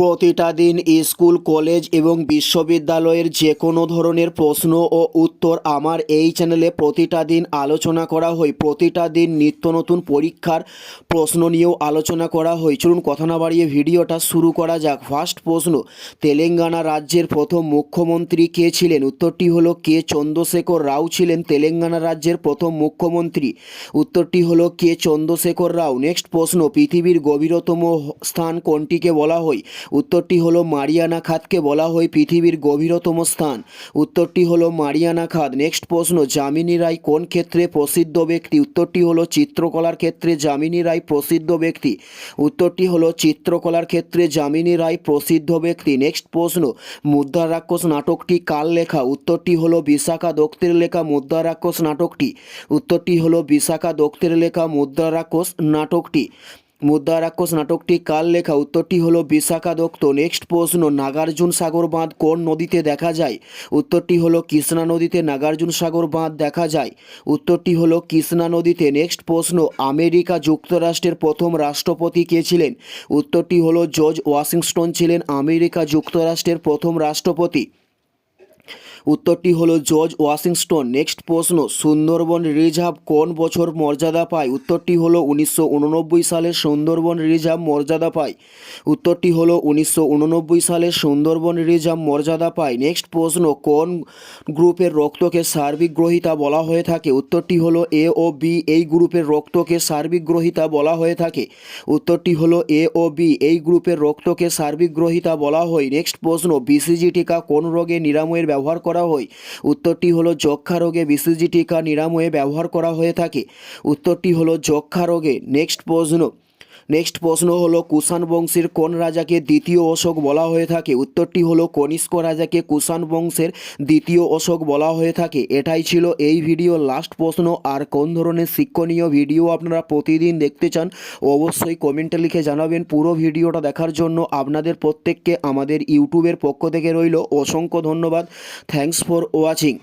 প্রতিটা দিন school, college এবং বিশ্ববিদ্যালয়ের যে কোনো ধরনের প্রশ্ন ও উত্তর আমার এই চ্যানেলে প্রতিটা দিন আলোচনা করা হয়। প্রতিটা দিন নিত্য নতুন পরীক্ষার প্রশ্ন নিয়েও আলোচনা করা হয়। চলুন কথা না বাড়িয়ে ভিডিওটা শুরু করা যাক। ফার্স্ট প্রশ্ন, তেলেঙ্গানা রাজ্যের প্রথম মুখ্যমন্ত্রী কে ছিলেন? উত্তরটি হলো কে চন্দ্রশেখর রাও ছিলেন, তেলেঙ্গানা রাজ্যের প্রথম মুখ্যমন্ত্রী। উত্তরটি হলো কে চন্দ্রশেখর রাও। নেক্সট প্রশ্ন, পৃথিবীর গভীরতম স্থান কোনটিকে বলা হয়? উত্তরটি হলো মারিয়ানা খাতকে বলা হয় পৃথিবীর গভীরতম স্থান। উত্তরটি হলো মারিয়ানা খাত। নেক্সট প্রশ্ন, যামিনী রায় কোন ক্ষেত্রে প্রসিদ্ধ ব্যক্তি? উত্তরটি হলো চিত্রকলার ক্ষেত্রে যামিনী রায় প্রসিদ্ধ ব্যক্তি। উত্তরটি হলো চিত্রকলার ক্ষেত্রে যামিনী রায় প্রসিদ্ধ ব্যক্তি। নেক্সট প্রশ্ন, মুদ্রা রাক্ষস নাটকটি কার লেখা? উত্তরটি হলো বিশাখা দত্তের লেখা মুদ্রা রাক্ষস নাটকটি। উত্তরটি হলো বিশাখা দত্তের লেখা মুদ্রা রাক্ষস নাটকটি। মুদ্রা রাক্ষস নাটকটি কাল লেখা উত্তরটি হলো বিশাখা দত্ত। নেক্সট প্রশ্ন, নাগার্জুন সাগর বাঁধ কোন নদীতে দেখা যায়? উত্তরটি হলো কৃষ্ণা নদীতে নাগার্জুন সাগর বাঁধ দেখা যায়। উত্তরটি হলো কৃষ্ণা নদীতে। নেক্সট প্রশ্ন, আমেরিকা যুক্তরাষ্ট্রের প্রথম রাষ্ট্রপতি কে ছিলেন? উত্তরটি হলো জর্জ ওয়াশিংটন ছিলেন আমেরিকা যুক্তরাষ্ট্রের প্রথম রাষ্ট্রপতি। উত্তরটি হলো, জর্জ ওয়াশিংটন, নেক্সট প্রশ্ন, সুন্দরবন রিজার্ভ কোন বছর মর্যাদা পায়? উত্তরটি হলো, উনিশশো উননব্বই সালে সুন্দরবন রিজার্ভ মর্যাদা পায়। উত্তরটি হলো, উনিশশো উননব্বই সালে সুন্দরবন রিজার্ভ মর্যাদা পায়। নেক্সট প্রশ্ন, কোন গ্রুপের রক্তকে সার্বিক গ্রহিতা বলা হয়ে থাকে? উত্তরটি হলো, এ ও বি এই গ্রুপের রক্তকে সার্বিক গ্রহিতা বলা হয়ে থাকে। উত্তরটি হলো, এ ও বি এই গ্রুপের রক্তকে সার্বিক গ্রহিতা বলা হয়। নেক্সট প্রশ্ন, বিসিজি টিকা কোন রোগে নিরাময়ের ব্যবহার করা হয়। উত্তরটি হলো যক্ষা রোগে বিসিজি টিকা নিরাময়ে ব্যবহার করা হয়ে থাকে। উত্তরটি হলো যক্ষা রোগে। নেক্সট প্রশ্ন। নেক্সট প্রশ্ন হলো, কুষাণ বংশের কোন রাজাকে দ্বিতীয় অশোক বলা হয়ে থাকে? উত্তরটি হলো, কনিষ্ক রাজাকে কুষাণ বংশের দ্বিতীয় অশোক বলা হয়ে থাকে। এটাই ছিল এই ভিডিও লাস্ট প্রশ্ন, আর কোন ধরনের শিক্ষণীয় ভিডিও আপনারা প্রতিদিন দেখতে চান, অবশ্যই কমেন্টে লিখে জানাবেন। পুরো ভিডিওটা দেখার জন্য আপনাদের প্রত্যেককে আমাদের ইউটিউবের পক্ষ থেকে রইল। অসংখ্য ধন্যবাদ। Thanks for watching